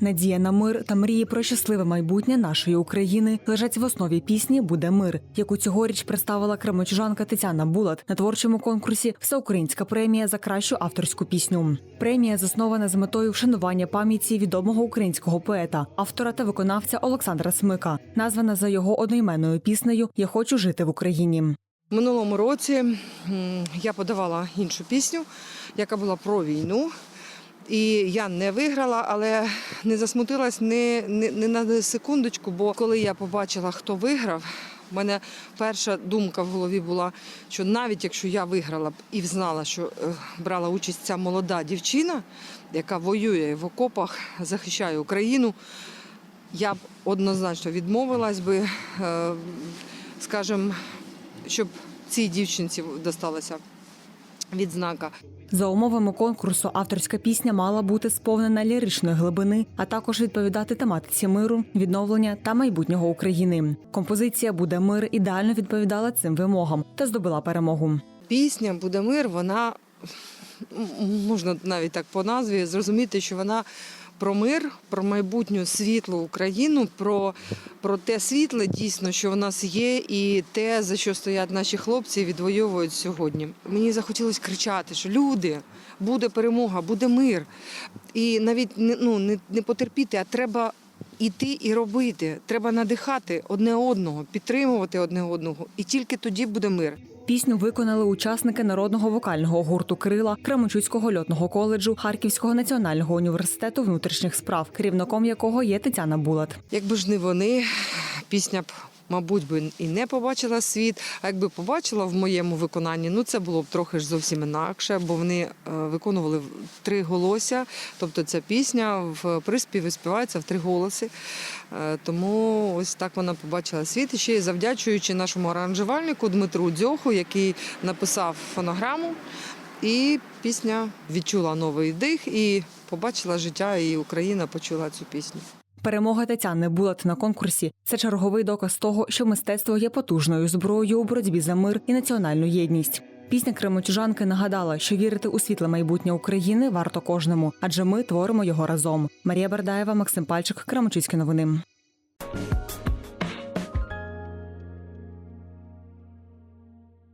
Надія на мир та мрії про щасливе майбутнє нашої України лежать в основі пісні Буде мир, яку цьогоріч представила кремочужанка Тетяна Булат на творчому конкурсі Всеукраїнська премія за кращу авторську пісню. Премія заснована з метою вшанування пам'яті відомого українського поета, автора та виконавця Олександра Смика, названа за його одноіменною піснею Я хочу жити в Україні. Минулому році я подавала іншу пісню, яка була про війну. І я не виграла, але не засмутилась ні, ні, ні на секундочку, бо коли я побачила, хто виграв, в мене перша думка в голові була, що навіть якщо я виграла б і знала, що е, брала участь ця молода дівчина, яка воює в окопах, захищає Україну, я б однозначно відмовилась би, е, скажімо, щоб цій дівчинці досталася відзнака. За умовами конкурсу авторська пісня мала бути сповнена ліричної глибини, а також відповідати тематиці миру, відновлення та майбутнього України. Композиція Буде мир ідеально відповідала цим вимогам та здобула перемогу. Пісня Буде мир, вона можна навіть так по назві зрозуміти, що вона про мир, про майбутню світлу Україну, про, про те світле дійсно, що в нас є, і те, за що стоять наші хлопці, і відвоюють сьогодні. Мені захотілося кричати, що люди, буде перемога, буде мир. І навіть ну, не, не потерпіти, а треба. Іти і робити, треба надихати одне одного, підтримувати одне одного, і тільки тоді буде мир. Пісню виконали учасники народного вокального гурту Крила Кременчуцького льотного коледжу Харківського національного університету внутрішніх справ, керівником якого є Тетяна Булат. Якби ж не вони, пісня б, мабуть, би і не побачила світ. А якби побачила в моєму виконанні, ну це було б трохи ж зовсім інакше, бо вони е, виконували три голося. Тобто ця пісня в приспіві співається в три голоси. Е, Тому ось так вона побачила світ. І ще й завдячуючи нашому аранжувальнику Дмитру Дзьоху, який написав фонограму. І пісня відчула новий дих і побачила життя, і Україна почула цю пісню. Перемога Тетяни Булат на конкурсі це черговий доказ того, що мистецтво є потужною зброєю у боротьбі за мир і національну єдність. Пісня Кремотюжанки нагадала, що вірити у світле майбутнє України варто кожному, адже ми творимо його разом. Марія Бердаєва, Максим Пальчик, Кремочицькі новини.